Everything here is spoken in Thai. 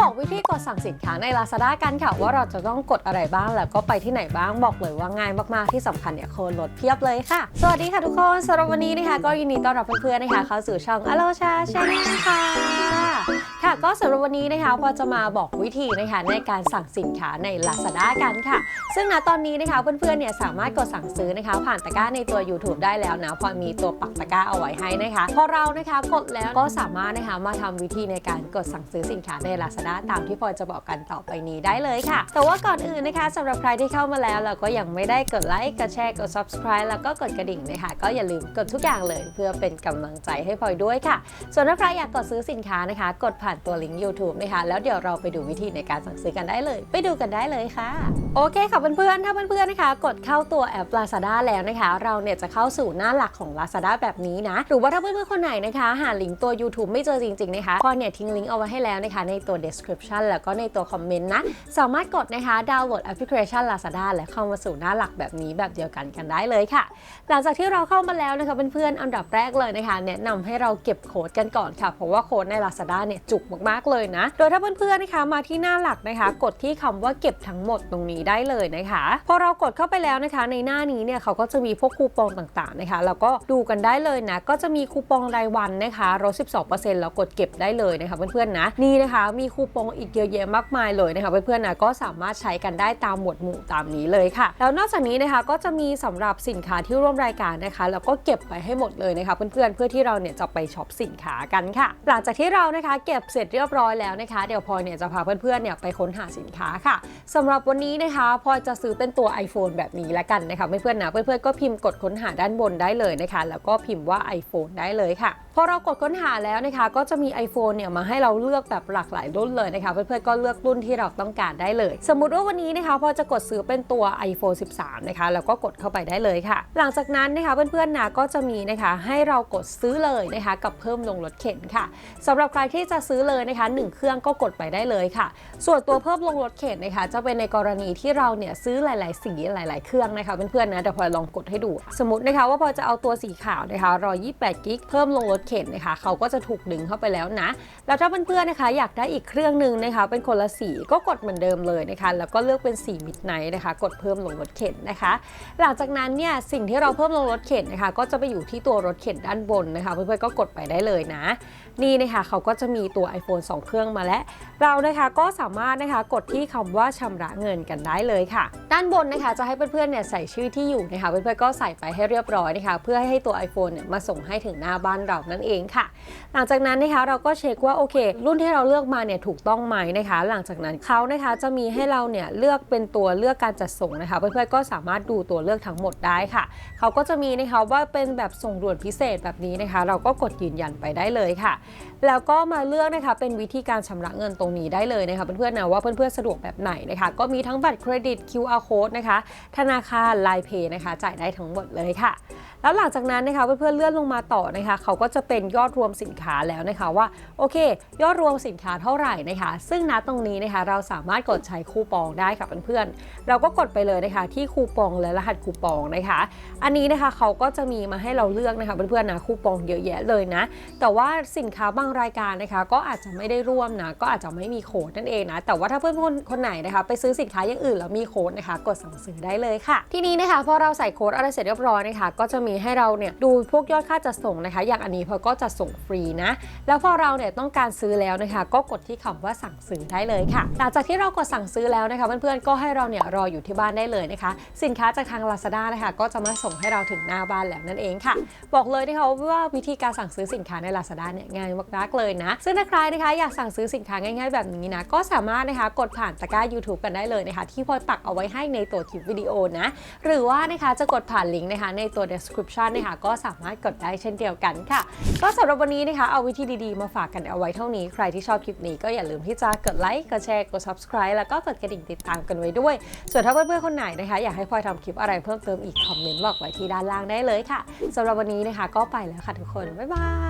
บอกวิธีกดสั่งสินค้าใน Lazada กันค่ะ ว่าเราจะต้องกดอะไรบ้างแล้วก็ไปที่ไหนบ้างบอกเลยว่าง่ายมากๆที่สำคัญเนี่ยโคนลดเพียบเลยค่ะ สวัสดีค่ะทุกคนสำหรับวันนี้นะคะ ก็ยินดีต้อนรับเพื่อนๆนะคะเข้าสู่ช่องอโลชาชาแนลค่ะ ค่ะ ก็สำหรับวันนี้นะคะพอจะมาบอกวิธีนะคะในการสั่งสินค้าใน Lazada กันค่ะ ซึ่งณตอนนี้นะคะเพื่อนๆเนี่ยสามารถกดสั่งซื้อนะคะผ่านตะกร้าในตัว YouTube ได้แล้วนะพอมีตัวปักตะกร้าเอาไว้ให้นะคะพอเรานะคะกดแล้วก็สามารถนะคะมาทำวิธีในการกดสั่งซื้อสินค้าใน Lazada ตามที่พลอจะบอกกันต่อไปนี้ได้เลยค่ะ แต่ว่าก่อนอื่นนะคะสำหรับใครที่เข้ามาแล้วแล้วก็ยังไม่ได้กดไลค์กดแชร์กด subscribe แล้วก็กดกระดิ่งนะคะก็อย่าลืมกดทุกอย่างเลย เพื่อเป็นกำลังใจให้พลอยด้วยค่ะ ส่วนถ้าใครอยากกดซื้อสินค้านะคะ กดผ่านตัวลิงก์ YouTube นะคะ แล้วเดี๋ยวเราไปดูวิธีในการสั่งซื้อกันได้เลย ไปดูกันได้เลยค่ะ โอเคค่ะเพื่อนๆ ถ้าเพื่อนๆ นะคะ กดเข้าตัวแอป Lazada แล้วนะคะ เราเนี่ยจะเข้าสู่หน้าหลักของ Lazada แบบนี้นะ หรือว่าถ้าเพื่อนๆ คนไหนนะคะ หาลิงก์ตัว YouTube ไม่เจอจริงๆ นะคะพอเนี่ยทิ้งลิงก์เอาไว้ให้แล้วนะคะ ในตัว description แล้วก็ในตัวคอมเมนต์นะ สามารถกดนะคะดาวน์โหลดแอปพลิเคชัน Lazada และเข้ามาสู่หน้าหลักแบบนี้แบบเดียวกันกันได้เลยค่ะ หลังจากที่เราเข้ามาแล้วนะคะเพื่อนๆ อันดับแรกเลยนะคะ แนะนำให้เราเก็บโค้ดกันก่อนค่ะ เพราะว่าโค้ดใน Lazada เนี่ยจุกมากๆเลยนะ โดยถ้าเพื่อนๆนะคะมาที่หน้าหลักนะคะ กดที่คำว่าเก็บทั้งหมดตรงนี้ได้เลยนะคะ พอเรากดเข้าไปแล้วนะคะ ในหน้านี้เนี่ยเขาก็จะมีพวกคูปองต่างๆนะคะแล้วก็ดูกันได้เลยนะ ก็จะมีคูปองรายวันนะคะลด12%แล้วกดเก็บได้เลยนะคะเพื่อนๆนะนี่นะคะมีคูปองอีกเยอะแยะมากมายเลยนะคะเพื่อนๆนะก็สามารถใช้กันได้ตามหมวดหมู่ตามนี้เลยค่ะ แล้วนอกจากนี้นะคะก็จะมีสำหรับสินค้าที่ร่วมรายการนะคะ แล้วก็เก็บไปให้หมดเลยนะคะเพื่อนๆเพื่อที่เราเนี่ยจะไปช็อปสินค้ากันค่ะ หลังจากที่เรานะคะเก็บเสร็จเรียบร้อยแล้วนะคะ เดี๋ยวพลอยเนี่ยจะพาเพื่อนๆเนี่ยไปค้นหาสินค้าค่ะสำหรับวันนี้นะคะพลอยจะซื้อเป็นตัว iPhone แบบนี้ละกันนะคะเพื่อนๆนะเพื่อนๆก็พิมพ์กดค้นหาด้านบนได้เลยนะคะ แล้วก็พิมพ์ว่า iPhone ได้เลยค่ะพอเรากดค้นหาแล้วนะคะ ก็จะมี iPhone เนี่ยมาให้เราเลือกแบบหลากหลายรุ่นเลยนะคะ เพื่อนๆก็เลือกรุ่นที่เราต้องการได้เลย สมมุติว่าวันนี้นะคะพอจะกดซื้อเป็นตัว iPhone 13 นะคะแล้วก็กดเข้าไปได้เลยค่ะ หลังจากนั้นนะคะเพื่อนๆนะก็จะมีนะคะให้เรากดซื้อเลยนะคะ กับเพิ่มลงรถเข็นค่ะสำหรับใครที่จะซื้อเลยนะคะหนึ่งเครื่องก็กดไปได้เลยค่ะ ส่วนตัวเพิ่มลงรถเข็นนะคะจะเป็นในกรณีที่เราเนี่ยซื้อหลาย ๆ สีหลาย ๆ เครื่องนะคะเพื่อนๆนะเดี๋ยวพลอยลองกดให้ดู สมมตินะคะว่าพอจะเอาตัวสีขาวนะคะ128กิกเพิ่มลงรถเข็นนะคะเขาก็จะถูกดึงเข้าไปแล้วนะ แล้วถ้าเพื่อนๆนะคะ อยากได้อีกเครื่องหนึ่งนะคะเป็นคนละสีก็กดเหมือนเดิมเลยนะคะแล้วก็เลือกเป็นสีมิดไนท์นะคะ กดเพิ่มลงรถเข็นนะคะ หลังจากนั้นเนี่ยสิ่งที่เราเพิ่มลงรถเข็นนะคะ ก็จะไปอยู่ที่ตัวรถเข็นด้านบนนะคะ เพื่อนๆก็กดไปได้เลยนะ นี่นะคะเขาก็จะมีตัว iPhone 2 เครื่องมาแล้ว เรานะคะก็สามารถนะคะกดที่คำว่าชำระเงินกันได้เลยค่ะ ด้านบนนะคะจะให้เพื่อนๆเนี่ยใส่ชื่อที่อยู่นะคะเพื่อนๆก็ใส่ไปให้เรียบร้อยนะคะเพื่อให้ตัว iPhone เนี่ยมาส่งให้ถึงหน้าบ้านเรานั่นเองค่ะ หลังจากนั้นนะคะเราก็เช็คว่าโอเค รุ่นที่เราเลือกมาเนี่ยถูกต้องไหมนะคะ หลังจากนั้นเขานะคะจะมีให้เราเนี่ยเลือกเป็นตัวเลือกการจัดส่งนะคะเพื่อนๆก็สามารถดูตัวเลือกทั้งหมดได้ค่ะ เขาก็จะมีนะคะว่าเป็นแบบส่งด่วนพิเศษแบบนี้นะคะ เราก็กดยืนยันไปได้เลยค่ะ แล้วก็มาเลือกนะคะเป็นวิธีการชำระเงินตรงนี้ได้เลยนะคะเพื่อนๆนะว่าเพื่อนๆสะดวกแบบไหนนะคะ ก็มีทั้งบัตรเครดิต QR code นะคะ ธนาคาร Line Pay นะคะ จ่ายได้ทั้งหมดเลยค่ะ แล้วหลังจากนั้นนะคะเพื่อนๆเลื่อนลงมาต่อนะคะ เขาก็จะเป็นยอดรวมสินค้าแล้วนะคะว่าโอเค ยอดรวมสินค้าเท่าไหร่นะคะ ซึ่งณตรงนี้นะคะ เราสามารถกดใช้คูปองได้ค่ะเพื่อนๆเราก็กดไปเลยนะคะ ที่คูปองและรหัสคูปองนะคะ อันนี้นะคะเขาก็จะมีมาให้เราเลือกนะคะเพื่อนๆนะคูปองเยอะแยะเลยนะ แต่ว่าสินค้าบางรายการนะคะ ก็อาจจะไม่ได้ร่วมนะ ก็อาจจะไม่มีโค้ดนั่นเองนะ แต่ว่าถ้าเพื่อนๆคนไหนนะคะ ไปซื้อสินค้าอย่างอื่นแล้วมีโค้ดนะคะ กดสั่งซื้อได้เลยค่ะ ที่นี้นะคะพอเราใส่โค้ดอะไรเสร็จเรียบร้อยนะคะ ก็จะมีให้เราเนี่ยดูพวกยอดค่าจัดส่งนะคะ อย่างอันนี้พอก็จะส่งฟรีนะ แล้วพอเราเนี่ยต้องการซื้อแล้วนะคะ ก็กดที่คำว่าสั่งซื้อได้เลยค่ะ หลังจากที่เรากดสั่งซื้อแล้วนะคะ เพื่อนๆก็ให้เราเนี่ยรออยู่ที่บ้านได้เลยนะคะ สินค้าจากทาง Lazada นะคะก็จะมาส่งให้เราถึงหน้าบ้านแล้วนั่นเองค่ะ บอกเลยนะคะว่าวิธีการสั่งซื้อสินค้าใน Lazada เนี่ยง่ายมากๆเลยนะ ซึ่งถ้าใครนะคะอยากสั่งซื้อสินค้าง่ายๆแบบนี้นะ ก็สามารถนะคะกดผ่านตะกร้า YouTube กันได้เลยนะคะ ที่พลอยปักเอาไว้ให้ในตัวคลิปวิดีโอนะ หรือว่านะคะจะกดผ่านลิงก์นะคะ ในตัว description นะคะก็สามารถกดได้เช่นเดียวกันค่ะ ก็สำหรับวันนี้นะคะเอาวิธีดีๆ มาฝากกันเอาไว้เท่านี้ ใครที่ชอบคลิปนี้ก็อย่าลืมที่จะกดไลค์กดแชร์กด subscribe แล้วก็กดกระดิ่งติดตามกันไว้ด้วย ส่วนถ้าเพื่อนๆคนไหนนะคะ อยากให้พลอยทำคลิปอะไรเพิ่มเติมอีกคอมเมนต์บอกไว้ที่ด้านล่างได้เลยค่ะสำหรับวันนี้นะคะก็ไปแล้วค่ะทุกคนบ๊ายบาย